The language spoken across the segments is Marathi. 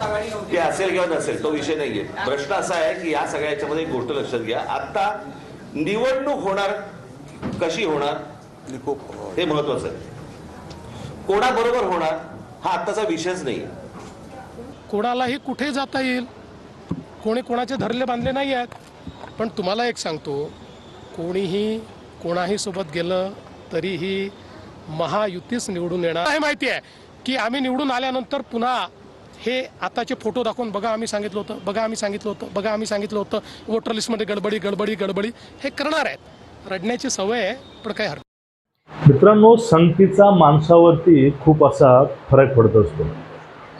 ते असेल किंवा नसेल तो विषय नाहीये. प्रश्न असा आहे की या सगळ्या याच्यामध्ये एक गोष्ट लक्षात घ्या. आता निवडणूक होणार कशी होणार? हे महत्वाचं आहे. कोणाबरोबर होणार हा आत्ताचा विषयच नाही. कोणालाही कुठे जाता येईल? कोणी कोणाचे धरले बांधले नाही आहेत. पण तुम्हाला एक सांगतो कोणीही कोणाही सोबत गेलं तरीही महायुतीच निवडून येणार. हे माहिती आहे की आम्ही निवडून आल्यानंतर पुन्हा हे आताचे फोटो दाखवून बघा आम्ही सांगितलं होतं बघा आम्ही सांगितलं होतं बघा आम्ही सांगितलं होतं. वोटर लिस्टमध्ये गडबडी गडबडी गडबडी. हे करणार आहेत. रडण्याची सवय आहे पण काय हरकत मित्रांनो संगतीचा माणसावरती खूप असा फरक पडत असतो.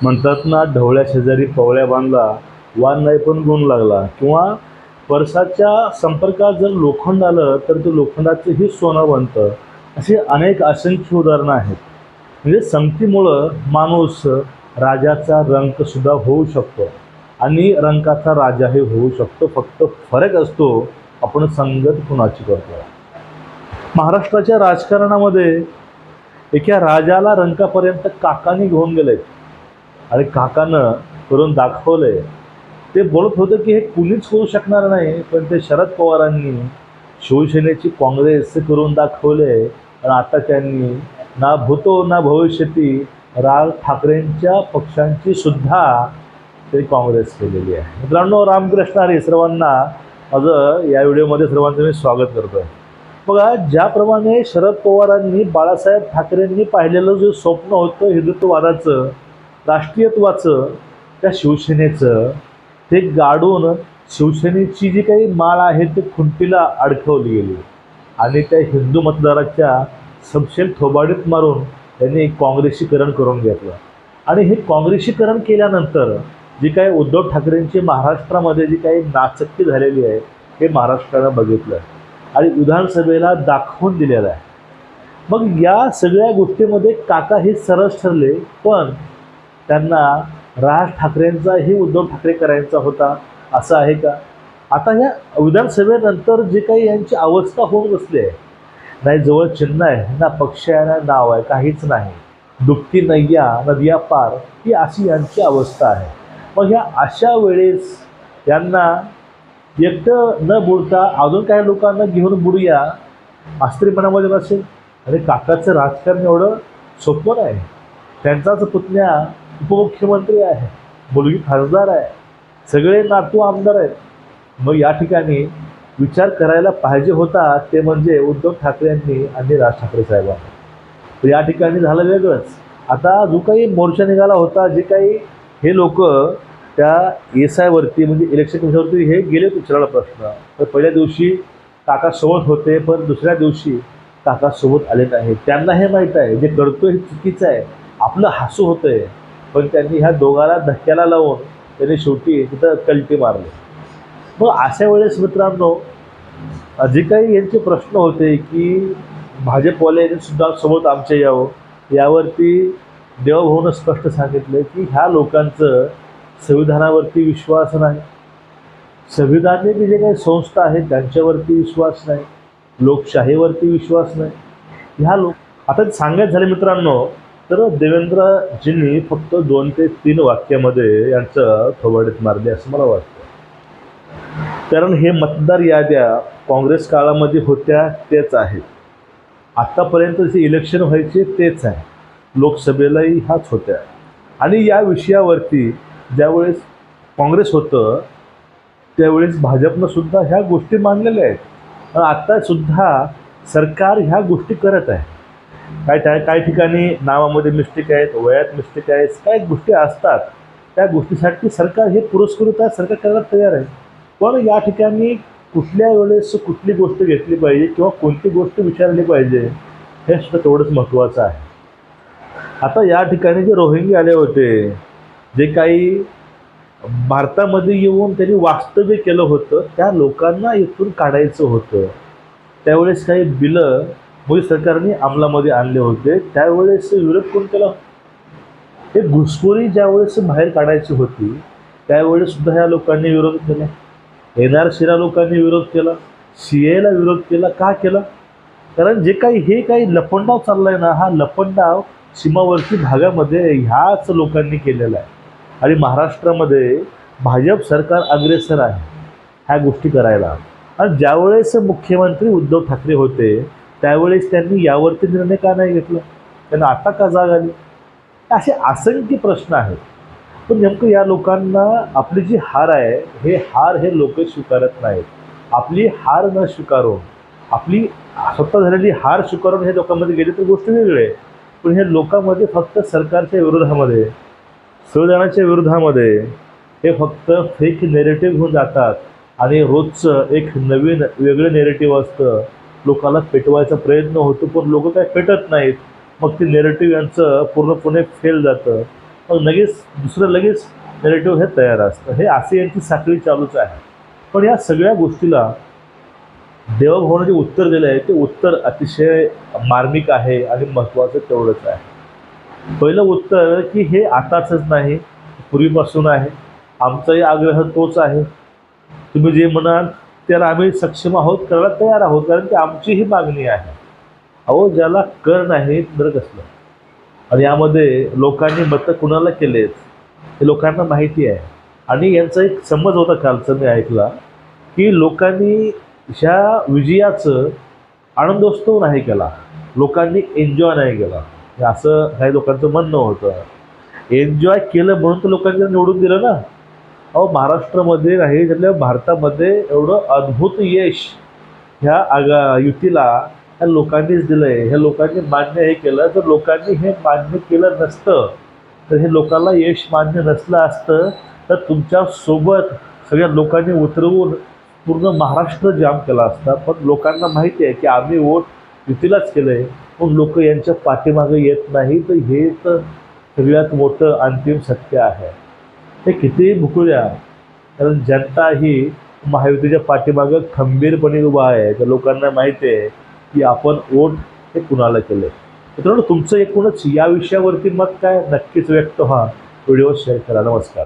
म्हणतात ना ढवळ्या शेजारी पवळ्या बांधला वान नाही पण गुण लागला. किंवा परसाच्या संपर्कात जर लोखंड आलं तर ते लोखंडाचंही सोनं बनतं. अशी अनेक असंख्य उदाहरणं आहेत. म्हणजे संगतीमुळं माणूस राजाचा रंक सुद्धा होऊ शकतो. आणि रंकाचा राजाही होऊ शकतो. फक्त फरक असतो आपण संगत कुणाची करतो? महाराष्ट्राच्या राजकारणामध्ये एका राजाला रंकापर्यंत काकाने घेऊन गेले. आणि काकानं करून दाखवले. ते बोलत होतं की हे कुणीच करू शकणार नाही पण ते शरद पवारांनी शिवसेनेची काँग्रेस करून दाखवले. आणि आता त्यांनी ना भूतो ना भविष्यती राज ठाकरेंच्या पक्षांची सुद्धा ते काँग्रेस केलेली आहे. मित्रांनो रामकृष्ण हरी सर्वांना माझं या व्हिडिओमध्ये सर्वांचं मी स्वागत करतो आहे बघा ज्याप्रमाणे शरद पवारांनी बाळासाहेब ठाकरेंनी पाहिलेलं जे स्वप्न होतं हिंदुत्ववादाचं राष्ट्रीयत्वाचं त्या शिवसेनेचं ते गाडून शिवसेनेची जी काही माळ आहे ती खुंटीला अडकवली गेली. आणि त्या हिंदू मतदाराच्या समशेल थोबाडीत मारून त्यांनी काँग्रेसीकरण करून घेतलं. आणि हे काँग्रेसीकरण केल्यानंतर जी काय उद्धव ठाकरेंची महाराष्ट्रामध्ये जी काही नाचक्की झालेली आहे हे महाराष्ट्रानं बघितलं. आणि विधानसभेला दाखवून दिलेलं आहे. मग या सगळ्या गोष्टीमध्ये काका हे सरस ठरले पण त्यांना राज ठाकरेंचाही उद्धव ठाकरे करायचा होता असं आहे का? आता ह्या विधानसभेनंतर जे काही यांची अवस्था होऊन बसली आहे नाही जवळ चिन्ह आहे. ना पक्ष आहे ना नाव आहे काहीच नाही. दुपटी नय्या नदिया पार ही अशी यांची अवस्था आहे. मग ह्या अशा वेळेस यांना एकटं न बुडता अजून काही लोकांना घेऊन बुडूया अस्त्रीपणामध्ये नसेल आणि काकाचं राजकारण एवढं सोपं नाही. त्यांचाच पुतण्या उपमुख्यमंत्री आहे मुलगी खासदार आहे. सगळे नातू आमदार आहेत. मग या ठिकाणी विचार करायला पाहिजे होता ते म्हणजे उद्धव ठाकरेंनी आणि राज ठाकरे साहेबांनी. तर या ठिकाणी झालं वेगळंच. आता जो काही मोर्चा निघाला होता जे काही हे लोक त्या एस आयवरती म्हणजे इलेक्शन कमिशनवरती हे गेले विचारायला प्रश्न. तर पहिल्या दिवशी काका सोबत होते पण दुसऱ्या दिवशी काका सोबत आले नाही. त्यांना हे माहीत आहे जे करतोय हे चुकीचं आहे. आपलं हसू होतं आहे पण त्यांनी ह्या दोघाला धक्क्याला लावून त्यांनी शेवटी तिथं कल्टी मारली. मग अशा वेळेस मित्रांनो अधिकारी काही यांचे प्रश्न होते की भाजपवाल्यांनी सुद्धा सोबत आमच्या यावं यावरती देवभाऊनं स्पष्ट सांगितलं की ह्या लोकांचं संविधानावरती विश्वास नाही. संविधानिक जे काही संस्था आहेत त्यांच्यावरती विश्वास नाही. लोकशाहीवरती विश्वास नाही. ह्या लोक आता सांगायचं झालं मित्रांनो तर देवेंद्रजींनी फक्त दोन ते तीन वाक्यामध्ये यांचं थोबाडीत मारले असं मला वाटतं. कारण हे मतदार याद्या काँग्रेस काळामध्ये होत्या तेच आहेत. आत्तापर्यंत जे इलेक्शन व्हायचे तेच आहे. लोकसभेलाही ह्याच होत्या. आणि या विषयावरती ज्यावेळेस काँग्रेस होतं त्यावेळेस भाजपनंसुद्धा ह्या गोष्टी मांडलेल्या आहेत. आत्तासुद्धा सरकार ह्या गोष्टी करत आहे. काय काय काही ठिकाणी नावामध्ये मिस्टेक आहेत वयात मिस्टेक आहेत काय गोष्टी असतात त्या गोष्टीसाठी सरकार हे पुरस्कृत आहे सरकार करायला तयार आहे. पण या ठिकाणी कुठल्या वेळेस कुठली गोष्ट घेतली पाहिजे किंवा कोणती गोष्ट विचारली पाहिजे हे सुद्धा तेवढंच महत्त्वाचं आहे. आता या ठिकाणी जे रोहिंगी आले होते जे काही भारतामध्ये येऊन त्यांनी वास्तव्य केलं होतं त्या लोकांना इथून काढायचं होतं. त्यावेळेस काही बिलं मोदी सरकारने अंमलामध्ये आणले होते. त्यावेळेस विरोध कोण केला? हे घुसखोरी ज्यावेळेस बाहेर काढायची होती त्यावेळेस सुद्धा ह्या लोकांनी विरोध केला. एन आर सीला लोकांनी विरोध केला सी एला विरोध केला का केला? कारण जे काही हे काही लपंडाव चाललाय ना हा लपंडाव सीमावर्ती भागामध्ये ह्याच लोकांनी केलेला आहे. आणि महाराष्ट्रामध्ये भाजप सरकार अग्रेसर आहे ह्या गोष्टी करायला. आणि ज्यावेळेस मुख्यमंत्री उद्धव ठाकरे होते त्यावेळेस त्यांनी यावरती निर्णय का नाही घेतला? त्यांना आता का जाग आली? असे असंख्य प्रश्न आहेत. पण नेमकं या लोकांना आपली जी हार आहे हे हार हे लोक स्वीकारत नाहीत. आपली हार न स्वीकारून आपली स्वतः झालेली हार स्वीकारून हे लोकांमध्ये गेले तर गोष्ट वेगळी आहे. पण हे लोकांमध्ये फक्त सरकारच्या विरोधामध्ये संविधानाच्या विरोधामध्ये हे फक्त फेक नेरेटिव्ह होऊन जातात. आणि रोजचं एक नवीन वेगळं नेरेटिव्ह असतं. लोकांना पेटवायचा प्रयत्न होतो पण लोक काय पेटत नाहीत. मग ते नेरेटिव्ह यांचं पूर्णपणे फेल जातं. मग लगेच दुसरं लगेच नेरेटिव्ह हे तयार असतं. हे असे यांची साखळी चालूच आहे. पण या सगळ्या गोष्टीला देवभावनं जे उत्तर दिलं आहे. ते उत्तर अतिशय मार्मिक आहे आणि महत्त्वाचं तेवढंच आहे. पहिलं उत्तर की हे आताचंच नाही पूर्वीपासून आहे. आमचाही आग्रह तोच आहे. तुम्ही जे म्हणाल त्याला आम्ही सक्षम आहोत करायला तयार आहोत कारण की आमची ही मागणी आहे. अहो ज्याला कर नाही तर कसलं? आणि यामध्ये लोकांनी मतं कुणाला केलेत हे लोकांना माहिती आहे. आणि यांचा एक समज होता कालचा मी ऐकला की लोकांनी ह्या विजयाचं आनंदोत्सव नाही केला. लोकांनी एन्जॉय नाही केला. असं काही लोकांचं म्हणणं होतं. एन्जॉय केलं म्हणून तर लोकांनी निवडून दिलं ना. अहो महाराष्ट्रामध्ये नाही त्यातल्या भारतामध्ये एवढं अद्भुत यश ह्या आगा युतीला ह्या लोकांनीच दिलं आहे ह्या लोकांनी मान्य हे केलं. तर लोकांनी हे मान्य केलं नसतं तर हे लोकांना यश मान्य नसलं असतं तर तुमच्यासोबत सगळ्या लोकांनी उतरवून पूर्ण महाराष्ट्र जाम केला असता. पण लोकांना माहिती आहे की आम्ही वोट युतीलाच केलं आहे मग लोक यांच्या पाठीमागं येत नाही तर हे तर सगळ्यात मोठं अंतिम सत्य आहे. हे कितीही भुकूया कारण जनता ही महायुतीच्या पाठीमागं खंबीरपणे उभा आहे. तर लोकांना माहिती आहे की आपण ओढ हे कुणाला केलं मित्रांनो तुमचं एकूणच या विषयावरती मत काय? नक्कीच व्यक्त व्हा. व्हिडिओ शेअर करा. नमस्कार.